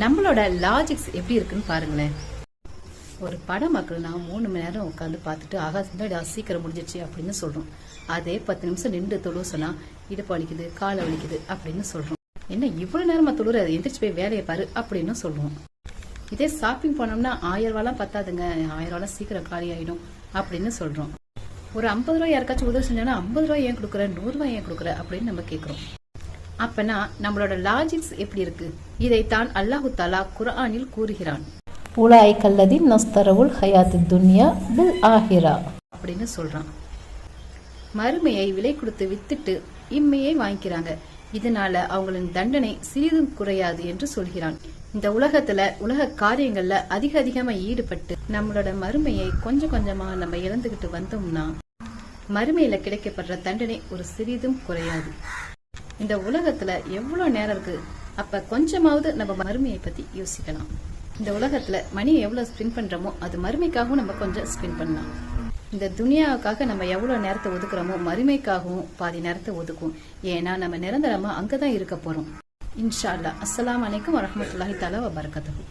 நம்மளோட லாஜிக்ஸ் எப்படி இருக்குன்னு பாருங்களேன். ஒரு படம் நான் மூணு மணி நேரம் உட்காந்து பார்த்துட்டு ஆகா சிந்தாடா சீக்கிரம் முடிஞ்சிடுச்சு அப்படின்னு சொல்கிறோம் அதே பத்து நிமிஷம் நின்று தொழு சொன்னால் இடுப்பு வலிக்குது காலை வலிக்குது அப்படின்னு சொல்கிறோம் என்ன இவ்வளோ நேரமாக தொழுற எந்திரிச்சு போய் வேலையை பாரு அப்படின்னு சொல்லுவோம் இதே ஷாப்பிங் போனோம்னா ஆயிரம் ரூபாலாம் பத்தாதுங்க ஆயிரம் ரூபாலாம் சீக்கிரம் காலி ஆகிடும் அப்படின்னு சொல்கிறோம் ஒரு ஐம்பது ரூபாய் யாருக்காச்சும் உதவி செஞ்சோன்னா ஐம்பது ரூபாய் ஏன் கொடுக்குற நூறுரூவா ஏன் கொடுக்குற அப்படின்னு நம்ம கேட்குறோம் அப்பனா நம்மளோட லாஜிக்ஸ் எப்படி இருக்கு? இதைத்தான் அல்லாஹு தாலா குர்ஆனில் கூறுகிறான். உலாய்க் அல்லதி நஸ்தரவுல் ஹயாத்து துன்யா பில் ஆஹிரா. அப்படின்னு சொல்றான். மறுமையை விலை கொடுத்து வித்துட்டு இம்மையை வாங்கிக்கிறாங்க. இதனால அவங்களின் தண்டனை சிறிதும் குறையாது என்று சொல்கிறான். இந்த உலகத்துல உலக காரியங்கள்ல அதிக அதிகமா ஈடுபட்டு நம்மளோட மறுமையை கொஞ்சம் கொஞ்சமா நம்ம இழந்துகிட்டு வந்தோம்னா மறுமையில கிடைக்கப்படுற தண்டனை ஒரு சிறிதும் குறையாது. இந்த உலகத்துல எவ்வளவு நேரம் இருக்கு? அப்ப கொஞ்சமாவது நம்ம மறுமையை பத்தி யோசிக்கலாம். இந்த உலகத்துல மணி எவ்வளவு ஸ்பெண்ட் பண்றோமோ அது மறுமைக்காகவும் நம்ம கொஞ்சம் ஸ்பெண்ட் பண்ணலாம். இந்த துனியாவுக்காக நம்ம எவ்வளவு நேரத்தை ஒதுக்குறோமோ மறுமைக்காகவும் பாதி நேரத்தை ஒதுக்கும். ஏன்னா நம்ம நிரந்தரமா அங்கதான் இருக்க போறோம். இன்ஷா அல்லா அஸ்லாம் அலைக்கும் வரஹ்மத்துல்லாஹி தஆலா வபரகாத்துஹு.